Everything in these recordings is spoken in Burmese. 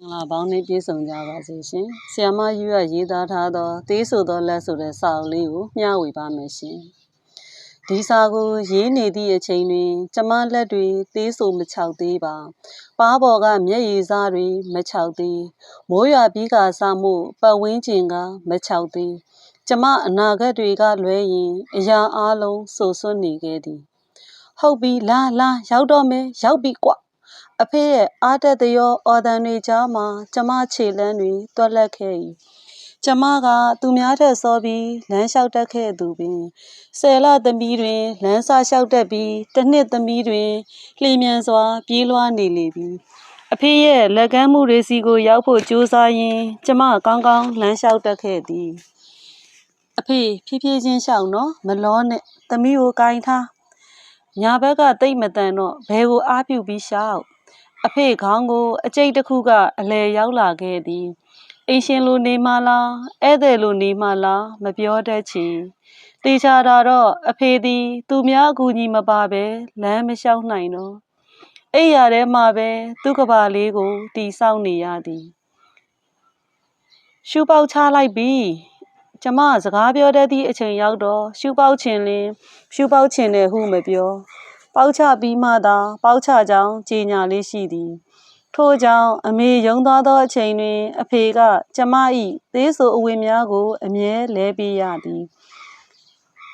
မင်္ဂလာပေါင်းနဲ့ပြည့်စုံကြပါစေရှင်။ဆီယမယူရရေးသားထားသောတေးဆိုသောလက်ဆိုတဲ့စာအုပ်လေးကိုမျှဝေပါမယ်ရှင်။ဒီစာကိုရေးနေသည့်အချိန်တွင် ကျမလက်တွေသေးဆိုမချောက်သေးပါ။ပါးပေါ်ကမျက်ရည်စားတွေမချောက်သေး။မိုးရွာပြီးကစားမှုပတ်ဝန်းကျင်ကမချောက်သေး။ကျမအနာဂတ်တွေကလွဲရင်အရာအလုံးဆိုဆွနေခဲ့သည်။ဟုတ်ပြီလာလာရောက်တော့မယ်ရောက်ပြီကွ အဖေရဲ့အားတက်သရောအော်တန်တွေကြားမှာကျမခြေလမ်းတွေတွက်လက်ခဲ့၏ကျမကသူများထက်စောပြီးလမ်းလျှောက်တက်ခဲ့သူပင်ဆယ်လသမီးတွင်လမ်းစာလျှောက်တက်ပြီးတစ်နှစ်သမီးတွင်လျင်မြန်စွာ ပြေးလွှားနေလေပြီအဖေရဲ့လက်ကမ်းမှုတွေစီကိုရောက်ဖို့ကြိုးစားရင်းကျမကောင်းကောင်းလမ်းလျှောက်တက်ခဲ့သည်အဖေဖြည်းဖြည်းချင်းလျှောက်နော်မလောနဲ့သမီးကိုကင်ထားညာဘက်ကတိတ်မတန်တော့ဘယ်ကိုအားပြုပြီးရှောက် အဖေခေါင်းကို အကျိတ်တစ်ခုကအလဲရောက်လာခဲ့သည်အိမ်ရှင်လိုနေမှလားဧည့်သည်လိုနေမှလားမပြောတတ်ချေတေချာတာတော့အဖေသည် သူများအကူကြီးမပါပဲလမ်းမလျှောက်နိုင်တော့အိပ်ရထဲမှာပဲသူ့ကဘာလေးကိုတီဆောက်နေရသည်ရှူပေါက်ချလိုက်ပြီကျမစကားပြောတတ်သည့်အချိန်ရောက်တော့ရှူပေါက်ချင်လင်ရှူပေါက်ချင်တယ်ဟုမပြော ပေါက်ချပြီးမှသာ ပေါက်ချကြောင်းကြေညာလေးရှိသည် ထို့ကြောင့်အမေယုံသွားသောအချိန်တွင် အဖေက ကျမ၏သေးဆိုအဝတ်များကို အမြဲလဲပေးရသည်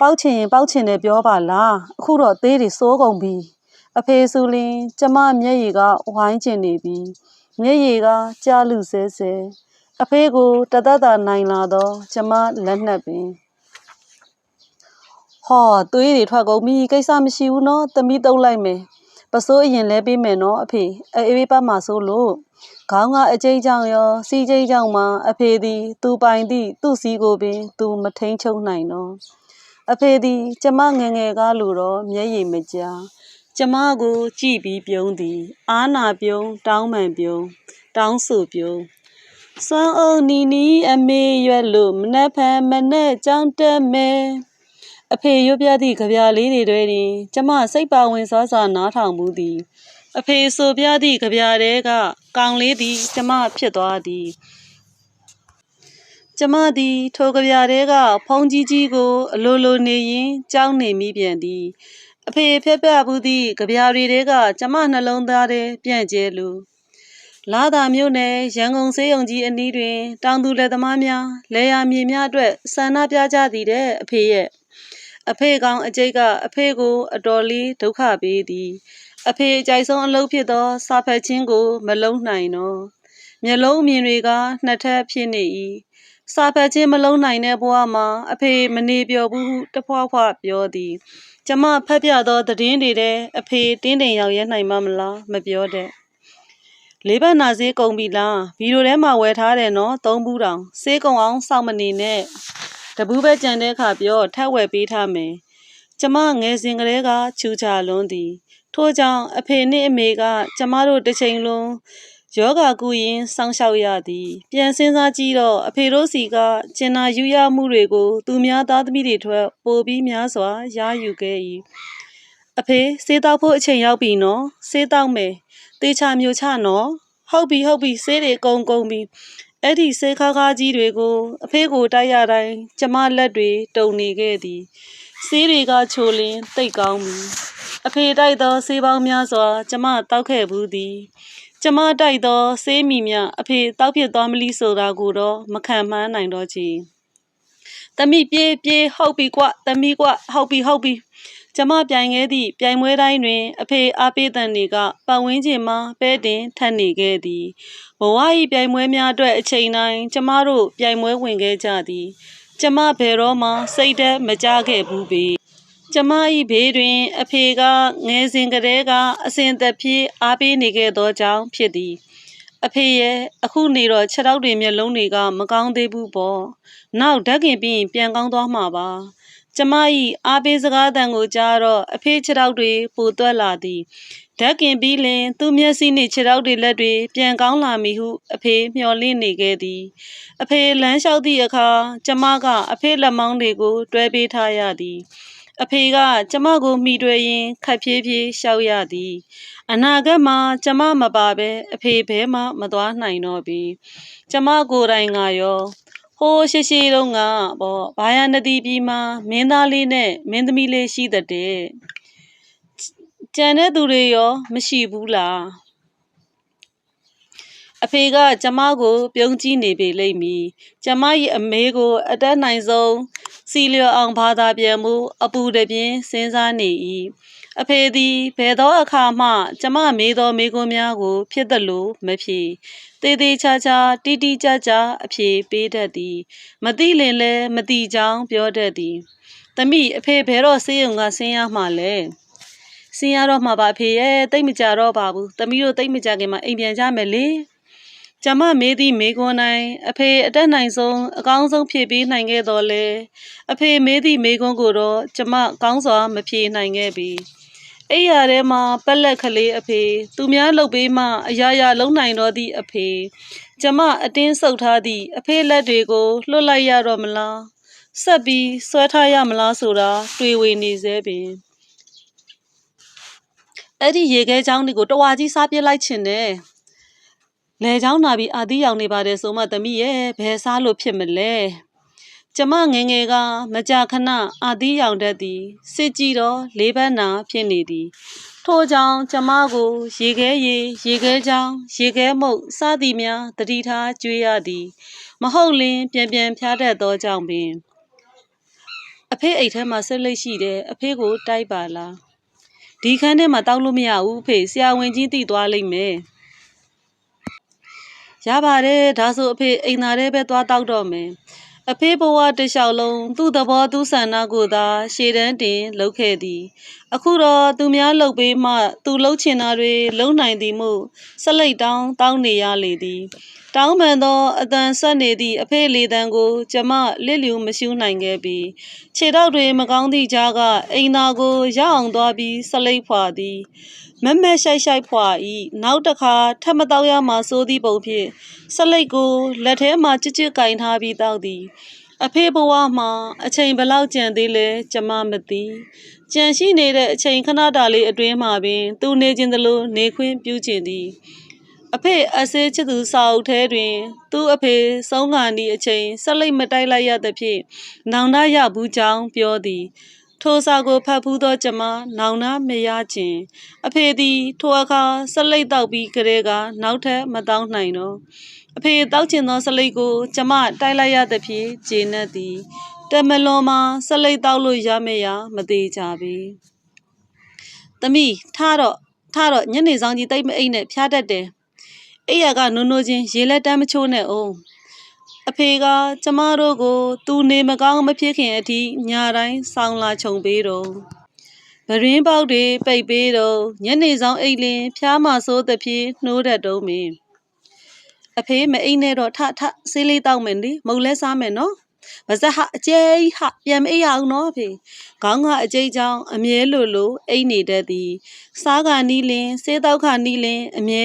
ပေါက်ချင်ရင်ပေါက်ချင်တယ်ပြောပါလားအခုတော့သေးတွေစိုးကုန်ပြီအဖေဆိုလင် ကျမမျက်ရည်ကဝိုင်းကျင်နေပြီမျက်ရည်ကကြားလူဆဲဆဲအဖေကိုတသက်တာနိုင်လာတော့ကျမလက်နှက်ပင် ဟောသွေးတွေထွက်ကုန်ပြီကိစ္စမရှိဘူးနော်သမီးတုပ်လိုက်မယ်ပစိုးအရင်လဲပေးမယ်နော်အဖေအေးအေးပတ်မှာဆိုလို့ခေါင်းကအကျိတ်ကြောင့်ရောစီးကျိတ်ကြောင့်မှအဖေသည် သူပိုင်သည့်သူ့စီးကိုပင် သူမထိန်ချုပ်နိုင်တော့အဖေသည် ကျမငယ်ငယ်ကားလို့တော့မျက်ရည်မကြားကျမကိုကြည့်ပြီးပြုံးသည် အာနာပြုံးတောင်းမှန်ပြုံးတောင်းဆိုပြုံးစွမ်းအုံနီနီအမေရွက်လို့မနှက်ဖန်မနဲ့ကြောင်းတက်မယ် အဖေရွပြသည့်ကြပြလေးတွေတွင်ကျမစိတ်ပါဝင်စားစွာနားထောင်မှုသည်အဖေဆိုပြသည့်ကြပြတဲကကောင်လေးသည် ကျမဖြစ်သွားသည်ကျမသည်ထိုကြပြတဲကဖုံးကြီးကြီးကို အလိုလိုနေရင်ကြောင်းနေမိပြန်သည်အဖေဖျက်ပြဘူးသည့်ကြပြတွေတဲကကျမနှလုံးသားထဲပြန့်ကျဲလူလာသာမြို့နယ်ရန်ကုန်စေးရုံကြီးအနီးတွင် တောင်သူလက်သမားများလယ်ယာမြေများအတွက်ဆန္ဒပြကြသည်တဲ့အဖေရဲ့ အဖေကောင်အကျိတ်ကအဖေကိုအတော်လေးဒုက္ခပေးသည် အဖေအကြိုက်ဆုံးအလုပ်ဖြစ်သော စာဖတ်ခြင်းကို မလုံးနိုင်တော့မျက်လုံးအမြင်တွေကနှစ်ထပ်ဖြစ်နေ၏စာဖတ်ခြင်းမလုံးနိုင်တဲ့ဘဝမှာအဖေမနေပြောဘူးဟုတဖွာဖွာပြောသည်ကျမဖတ်ပြသောသတင်းတွေတဲ့အဖေတင်းတိမ်ရောက်ရဲနိုင်မမလားမပြောတဲ့လေးဘက်နာစေးကုန်ပြီလားဗီဒီယိုထဲမှာဝယ်ထားတယ်နော်သုံးဘူးတောင်စေးကုန်အောင်စောင့်မနေနဲ့ တပူးပဲကြံတဲ့အခါပြောထက်ဝယ်ပေးထားမယ်ကျမငယ်စဉ်ကလေးကချူချလွန်းသည် ထို့ကြောင့်အဖေနှင့်အမေက ကျမတို့တစ်ချိန်လုံးယောဂကုရင်စောင့်ရှောက်ရသည် ပြန်စဉ်းစားကြည့်တော့အဖေတို့စီကကျင်နာယူရမှုတွေကို သူများသားသမီးတွေထွက်ပိုပြီးများစွာရယူခဲ့၏အဖေစေးတောက်ဖို့အချိန်ရောက်ပြီနော်စေးတောက်မယ်တေချာမျိုးချနော်ဟုတ်ပြီဟုတ်ပြီစေးတွေကုံကုံပြီ အဲ့ဒီစေးခါးခါးကြီးတွေကိုအဖေကိုတိုက်ရတိုင်းကျမလက်တွေတုံနေခဲ့သည်ဆေးတွေကချိုလင်းတိတ်ကောင်းပြီအဖေတိုက်သောဆေးပေါင်းများစွာ ကျမတောက်ခဲ့ဘူးသည်ကျမတိုက်သောဆေးမီမြအဖေတောက်ဖြစ်သွားမလိဆိုတာကိုတော့မခံမှန်းနိုင်တော့ချေတမိပြေးပြေးဟုတ်ပြီကွတမိကွဟုတ်ပြီဟုတ်ပြီ ကျမပြိုင်ခဲ့သည့်ပြိုင်ပွဲတိုင်းတွင် အဖေအားပေးတန်တွေကပတ်ဝန်းကျင်မှပဲတင်ထပ်နေခဲ့သည်ဘဝ၏ပြိုင်ပွဲများအတွက်အချိန်တိုင်းကျမတို့ပြိုင်ပွဲဝင်ခဲ့ကြသည် ကျမဘယ်တော့မှစိတ်သက်မကြခဲ့ဘူးပေကျမ၏ဘေးတွင် အဖေကငယ်စဉ်ကတည်းကအစဉ်သက်ဖြင့်အားပေးနေခဲ့သောကြောင့်ဖြစ်သည်အဖေရဲ့အခုနေတော့ခြေထောက်တွေမျက်လုံးတွေကမကောင်းသေးဘူးပေါ့နောက်ဓာတ်ကင်ပြီးရင်ပြန်ကောင်းသွားမှာပါ ကျမ၏အားပေးစကားတန်ကိုကြားတော့အဖေခြေထောက်တွေပိုသွက်လာသည်ဓာတ်ကင်ပြီးလင်သူ့မျက်စိနှင့်ခြေထောက်တွေလက်တွေပြန်ကောင်းလာမည်ဟုအဖေမျှော်လင့်နေခဲ့သည် အဖေလမ်းလျှောက်သည့်အခါကျမကအဖေလက်မောင်းတွေကိုတွဲပေးထားရသည်အဖေကကျမကိုမိတွေ့ရင်ခက်ဖြည်းဖြည်းရှောက်ရသည် အနာဂတ်မှာကျမမပါပဲအဖေဘဲမှမသွားနိုင်တော့ပြီကျမကိုယ်တိုင်ကရော ဟိုးရှိရှိတုန်းကပေါ့ဘာယာနဒီပြည်မှာမင်းသားလေးနဲ့မင်းသမီးလေးရှိတဲ့တဲ့ကြံတဲ့သူတွေရောမရှိဘူးလားအဖေကကျမကိုပြုံးကြည့်နေပေလိမ့်မည်။ကျမ၏အမေကို အတက်နိုင်ဆုံးစီလျော်အောင်ဘာသာပြန်မှု အပူတပြင်းစဉ်းစားနေ၏။အဖေသည်ဘယ်သောအခါမှ ကျမမေးသောမေးခွန်းများကို ဖြစ်သလိုမဖြေ။ တေးသေးချာချာတီတီကြကြအဖြေပေးတတ်သည်။မသိလင်လည်းမသိကြောင်းပြောတတ်သည်။သမီးအဖေဘယ်တော့ဆေးရုံကဆင်းရမှလဲ။ဆင်းရတော့မှာပါအဖေရဲ့တိတ်မကြတော့ပါဘူး။သမီးတို့တိတ်မကြခင်မှာအိမ်ပြန်ကြမယ်လေ။ကျမမေးသည့်မေးခွန်းတိုင်းအဖေအတက်နိုင်ဆုံးအကောင်းဆုံးဖြေပေးနိုင်ခဲ့တော်လဲအဖေမေးသည့်မေးခွန်းကိုတော့ကျမကောင်းစွာမဖြေနိုင်ခဲ့ပြီ အိယာထဲမှာပက်လက်ကလေးအဖေသူများလှုပ်ပေးမှအရာရာလုံးနိုင်တော့သည့်အဖေကျမအတင်းဆုပ်ထားသည့်အဖေလက်တွေကိုလွှတ်လိုက်ရတော့မလားဆက်ပြီးဆွဲထားရမလားဆိုတာတွေးဝေနေသေးပင်အဲ့ဒီရေခဲချောင်းတွေကိုတဝါကြီးစားပြစ်လိုက်ချင်တယ်လဲချောင်းနာပြီးအာသီးရောင်နေပါတယ်ဆိုမှသမီးရဲ့ဘယ်စားလို့ဖြစ်မလဲ ကျမငယ်ငယ်ကမကြာခဏအာသီးရောင်တတ်သည်စစ်ကြည့်တော့လေးပန်းနာဖြစ်နေသည် ထို့ကြောင့်ကျမကို ရေခဲရေရေခဲချောင်းရေခဲမုတ်စသည်များတတိထားကြွေးရသည် မဟုတ်လင်ပြန်ပြန်ဖျားတတ်သောကြောင့်ပင်အဖေအိတ်ထဲမှာဆက်လက်ရှိတယ်အဖေကိုတိုက်ပါလားဒီခန်းထဲမှာတောက်လို့မရဘူးအဖေဆရာဝန်ကြီးတည်သွားလိမ့်မယ်ရပါတယ်ဒါဆိုအဖေအိမ်သားထဲပဲသွားတောက်တော့မယ် အဖေဘဝတစ်လျှောက်လုံးသူ့သဘောသူ့ဆန္ဒကိုသာရှေ့တန်းတင်လုပ်ခဲ့သည် အခုတော့သူများလှုပ်ပေးမှ သူလှုပ်ချင်တာတွေလုံနိုင်သည်မို့ဆက်လက်တောင်းတောင်းနေရလေသည် တောင်းပန်သောအတန်ဆက်နေသည့်အဖေလေတံကို ကျမလစ်လျူမရှူးနိုင်ခဲ့ပြီခြေထောက်တွေမကောင်းသည့်ကြားကအိမ်သားကိုရအောင်သွားပြီးဆက်လက်ဖွာသည်မက်မက်ရှိုက်ရှိုက်ဖွာဤနောက်တစ်ခါထပ်မတော့ရမှစိုးသည့်ပုံဖြင့်ဆက်လိတ်ကိုလက်ထဲမှချစ်ချစ်ကင်ထားပြီးတောက်သည်အဖေဘဝမှာအချိန်ဘယ်လောက်ကြံသေးလဲကျမမသိကြံရှိနေတဲ့အချိန်ခဏတာလေးအတွင်းမှာပင် သူနေခြင်းသလိုနေခွင့်ပြုခြင်းသည် အဖေအဆေးချစ်သူစာအုပ်ထဲတွင် သူ့အဖေဆုံးခါနီးအချိန်ဆက်လိတ်မတိုက်လိုက်ရသဖြင့်နောင်တရဘူးကြောင်းပြောသည်ထိုစာကိုဖတ်ဖူးသောကျမနောင်နာမရခြင်းအဖေသည်ထိုအခါဆက်လိတ်တောက်ပြီးကလေးကနောက်ထပ်မတောင်းနိုင်တော့အဖေတောက်ချင်သောဆက်လိတ်ကိုကျမတိုက်လိုက်ရသဖြင့်ကျေနပ်သည်တမလွန်မှာဆက်လိတ်တောက်လို့ရမယ့်ရာမသေးကြပေသမီးထားတော့ထားတော့ညနေဆောင်ကြီးတိတ်မအိတ်နဲ့ဖျားတတ်တယ် အိယာကနိုးနိုးချင်းရေလက်တမ်းမချိုးနဲ့အောင်အဖေကကျမတို့ကို သူနေမကောင်းမဖြစ်ခင်အထိညတိုင်းဆောင်းလာခြုံပေးတော့ဗရင်းပေါက်တွေပိတ်ပေးတော့ညနေဆောင်အိတ်လင်းဖျားမဆိုးသဖြင့်နှိုးတတ်တော့မင်းအဖေမအိတ်နဲ့တော့ထထဆေးလေးတောက်မယ်လေမုတ်လဲစားမယ်နော် ဗဇက်ဟာအကျဲဟာပြန်မအိပ်ရအောင်နော်အဖေခေါင်းကအကျိတ်ချောင်းအမြဲလိုလိုအိတ်နေတတ်သည်စားကနီးလင်ဆေးတောက်ခနီးလင်အမြဲ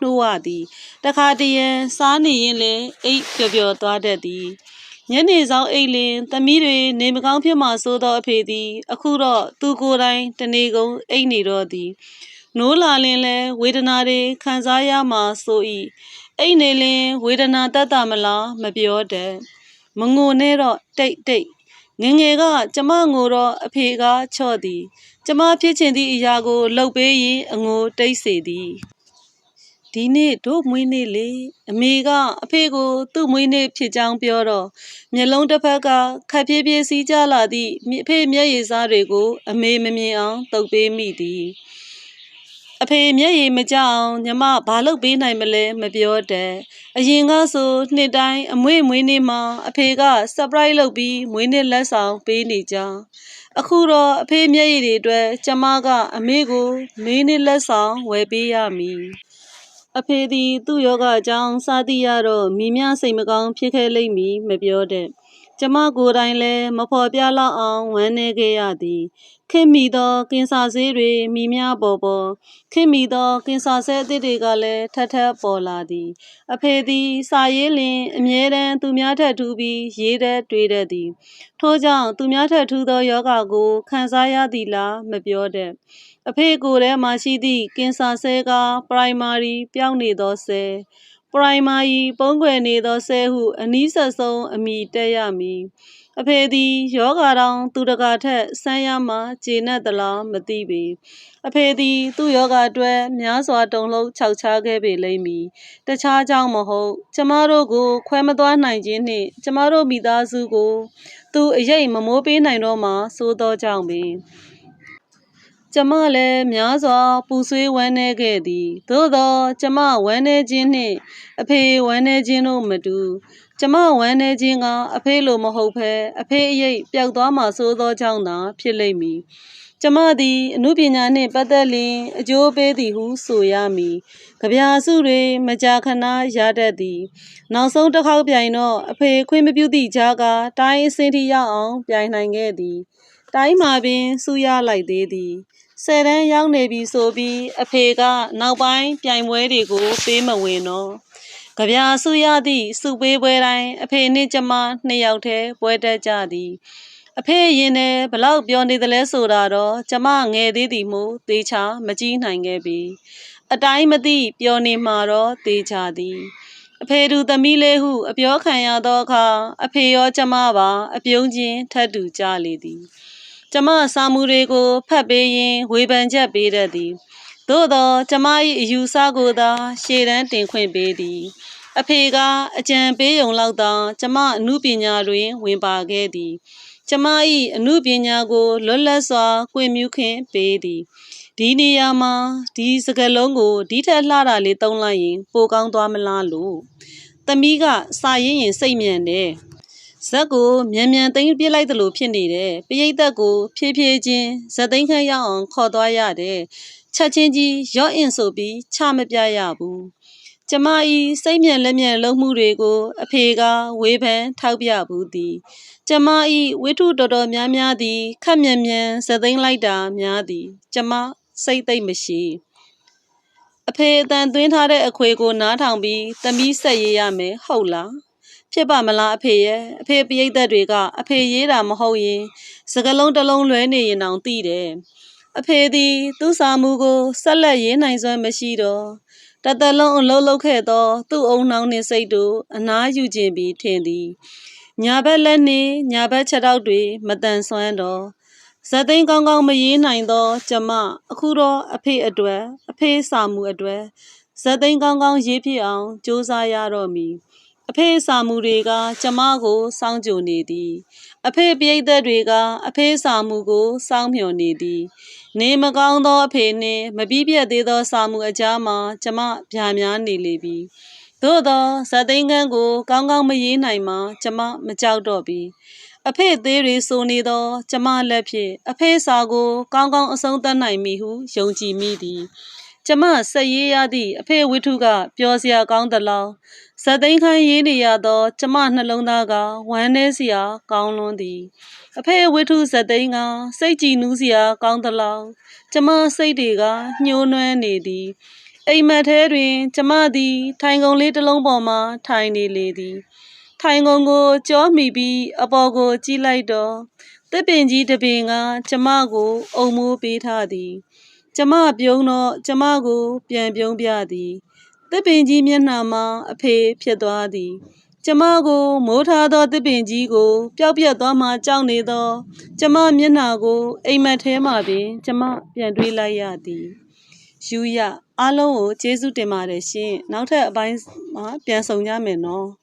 နှိုးရသည်တခါတရံစားနေရင်လည်းအိတ်ပျော်ပျော်သွားတတ်သည်ညနေဆောင်အိတ်လင်သမီးတွေနေမကောင်းဖြစ်မှဆိုသောအဖေသည် အခုတော့သူကိုယ်တိုင်တနေကုန်အိတ်နေတော့သည်နိုးလာလင်လဲဝေဒနာတွေခံစားရမှဆို၏အိတ်နေလင်ဝေဒနာတတ်တာမလားမပြောတတ် မငိုနဲ့တော့တိတ်တိတ်ငယ်ငယ်ကကျမငိုတော့အဖေကချော့သည် ကျမဖြစ်ချင်သည့်အရာကိုလှုပ်ပေးရင်အငိုတိတ်စေသည်ဒီနေ့တို့မွေးနေ့လေအမေကအဖေကိုသူ့မွေးနေ့ဖြစ်ကြောင်းပြောတော့မျက်လုံးတစ်ဖက်ကခက်ပြေးပြေးစီးကြလာသည့်မိအဖေမျက်ရည်စားတွေကို အမေမမြင်အောင်တုပ်ပေးမိသည် အဖေမျက်ရည်မကြအောင်ညီမဘာလုပ်ပေးနိုင်မလဲမပြောတတ်အရင်ကဆိုနှစ်တိုင်းအမွေမွေးနေ့မှာအဖေက surprise လုပ်ပြီးမွေးနေ့လက်ဆောင်ပေးနေကြအခုတော့အဖေမျက်ရည်တွေအတွက်ကျမကအမေကိုမင်းနေ့လက်ဆောင်ဝယ်ပေးရမည်အဖေသည်သူ့ယောဂအကြောင်းစားသိရတော့မိမစိတ်မကောင်းဖြစ်ခဲ့လိမ့်မည်မပြောတဲ့ ကျမကိုယ်တိုင်လည်းမဖော်ပြလောက်အောင်ဝမ်းနည်းခဲ့ရသည်ခင်မိသောကင်ဆာဆေးတွေမိများပေါ်ပေါ်ခင်မိသောကင်ဆာဆဲအသစ်တွေကလည်းထပ်ထပ်ပေါ်လာသည် အဖေသည်စာရေးလင်အမြဲတမ်းသူများထက်ထူးပြီးရေးတတ်တွေးတတ်သည် ထို့ကြောင့်သူများထက်ထူးသောယောဂကိုခံစားရသည်လားမပြောတတ်အဖေကိုယ်ထဲမှာရှိသည့်ကင်ဆာဆဲက primary ပျောက်နေသောဆဲ primary ပုံးကွယ်နေသောဆဲဟုအနီးဆက်ဆုံးအမိတက်ရမည်အဖေသည်ယောဂါတောင်သူတကာထက်ဆန်းရမှကျေနပ်သလားမသိပေအဖေသည်သူ့ယောဂအတွက်များစွာတုံ့လှုပ်ခြောက်ခြားခဲ့ပေလိမ့်မည်တခြားကြောင့်မဟုတ်ကျမတို့ကိုခွဲမသွားနိုင်ခြင်းနှင့်ကျမတို့မိသားစုကို သူအရေးမမိုးပေးနိုင်တော့မှစိုးသောကြောင့်ပင် ကျမလည်းများစွာပူဆွေးဝမ်းနည်းခဲ့သည် သို့သောကျမဝမ်းနည်းခြင်းနှင့် အဖေဝမ်းနည်းခြင်းတို့မတူကျမဝမ်းနည်းခြင်းကအဖေလိုမဟုတ်ဘဲအဖေအရေးပျောက်သွားမှစိုးသောကြောင့်သာဖြစ်လိမ့်မည်ကျမသည်အမှုပညာနှင့်ပတ်သက်လျင်အကျိုးပေးသည်ဟုဆိုရမည်။ကြပြာစုတွေမကြာခဏရတတ်သည်။နောက်ဆုံးတစ်ခေါက်ပြိုင်တော့အဖေခွင့်မပြုသည့်ကြားကတိုင်းအစင်းထိရောက်အောင်ပြိုင်နိုင်ခဲ့သည်။ တိုင်းမှာပင်စူရလိုက်သေးသည်။ဆယ်တန်းရောက်နေပြီဆိုပြီးအဖေကနောက်ပိုင်းပြိုင်ပွဲတွေကိုပေးမဝင်တော့။ကြပြာစုရသည့်စုပေးပွဲတိုင်းအဖေနှင့်ကျမနှစ်ယောက်တည်းပွဲတက်ကြသည်။အဖေရင်နဲ့ဘလောက်ပြောနေသလဲဆိုတာတော့ကျမငယ်သေးသည်မို့သေချာမကြည့်နိုင်ခဲ့ပြီအတိုင်းမသိပြောနေမှာတော့သေချာသည်အဖေတို့သမီးလေးဟုအပြောခံရသောအခါအဖေရောကျမပါအပြုံးချင်းထပ်တူကြလေသည် ကျမစာမှုတွေကိုဖတ်ပေးရင်ဝေဖန်ချက်ပေးတတ်သည်သို့သောကျမ၏အယူဆကိုသာရှေ့တန်းတင်ခွင့်ပေးသည်အဖေကအကြံပေးုံလောက်သာကျမအမှုပညာတွင် ဝင်ပါခဲ့သည်ကျမ၏အမှုပညာကိုလွတ်လပ်စွာကွင်မြူးခင်ပေးသည်ဒီနေရာမှာဒီစကလုံးကိုဒီထက်လှတာလေးသုံးလိုက်ရင် ပိုကောင်းသွားမလားလို့သမီးကစာရင်းရင်စိတ်မြန်တယ် ဇက်ကိုမြန်မြန်သိမ်းပြစ်လိုက်သလိုဖြစ်နေတယ်ပရိသတ်ကို ဖြည်းဖြည်းချင်းဇက်သိမ်းခန့်ရအောင်ခေါ်သွားရတယ်ချက်ချင်းကြီးရော့အင်ဆိုပြီးချမပြရဘူးကျမဤစိတ်မြန်လက်မြန်လုံးမှုတွေကို အဖေကဝေဖန်ထောက်ပြဘူးသည်ကျမဤဝိထုတော်တော်များများသည်ခက်မြန်မြန်ဇသိမ်းလိုက်တာများသည် ကျမစိတ်သိမ့်မရှိအဖေအတန်သွင်းထားတဲ့အခွေကိုနားထောင်ပြီးသမီးဆက်ရေးရမယ်ဟုတ်လား ဖြစ်ပါမလားအဖေရဲ့အဖေပိယတ်သက်တွေကအဖေရေးတာမဟုတ်ရင် စကလုံးတစ်လုံးလွဲနေရင်တောင်သိတယ်အဖေသည်သူ့စာမှုကိုဆက်လက်ရေးနိုင်စွမ်းမရှိတော့တသက်လုံးအလုံးလုံးခဲ့သော သူ့အုံနှောင်းနှင့်စိတ်တို့အနားယူခြင်းပြီးထင်သည်ညာဘက်လက်နှင့်ညာဘက်ခြေထောက်တွေမတန်ဆွမ်းတော့ဇက်သိန်းကောင်းကောင်းမရေးနိုင်သော ကျမအခုတော့အဖေအတွက် အဖေစာမှုအတွက်ဇက်သိန်းကောင်းကောင်းရေးဖြစ်အောင်စူးစမ်းရတော့မည် အဖေစာမှုတွေကကျမကိုစောင့်ကြိုနေသည် အဖေပြိတ်သက်တွေကအဖေစာမှုကိုစောင့်မျှော်နေသည် နေမကောင်းသောအဖေနှင့်မပြီးပြတ်သေးသောစာမှုအကြားမှာကျမဗျာများနေလေပြီသို့သောဇသိန်းကန်းကို ကောင်းကောင်းမရေးနိုင်မှကျမမကြောက်တော့ပြီအဖေသေးတွေဆိုနေသော ကျမလက်ဖြင့်အဖေစာကို ကောင်းကောင်းအဆုံးသတ်နိုင်မည်ဟုယုံကြည်မိသည် ကျမဆက်ရေးရသည့်အဖေဝိထုကပျော်စရာကောင်းသလားဇသိန်းခန်းရေးနေရသော ကျမနှလုံးသားကဝမ်းနည်းစရာကောင်းလွန်းသည်အဖေဝိထုဇသိန်းကစိတ်ကြည်နူးစရာကောင်းသလားကျမစိတ်တွေကညှိုးနွမ်းနေသည်အိမ်မက်ထဲတွင် ကျမသည် ထိုင်ကုန်လေးတစ်လုံးပေါ်မှထိုင်နေလေသည် ထိုင်ကုန်ကိုကြောမိပြီး အပေါ်ကိုကြည့်လိုက်တော့တစ်ပင်ကြီးတစ်ပင်က ကျမကို အုံမိုးပေးထားသည် ကျမပြုံးတော့ကျမကို ပြန်ပြုံးပြသည်တစ်ပင်ကြီးမျက်နှာမှာအဖေဖြစ်သွားသည် ကျမကိုမိုးထားသောတစ်ပင်ကြီးကို ပျောက်ပြက်သွားမှကြောက်နေသော ကျမမျက်နှာကိုအိမ်မက်ထဲမှပင် ကျမပြန်တွေးလိုက်ရသည်ယူရအားလုံးကိုကျေးဇူးတင်ပါတယ်ရှင်နောက်ထပ်အပိုင်းမှာပြန်ဆောင်ကြမယ်နော်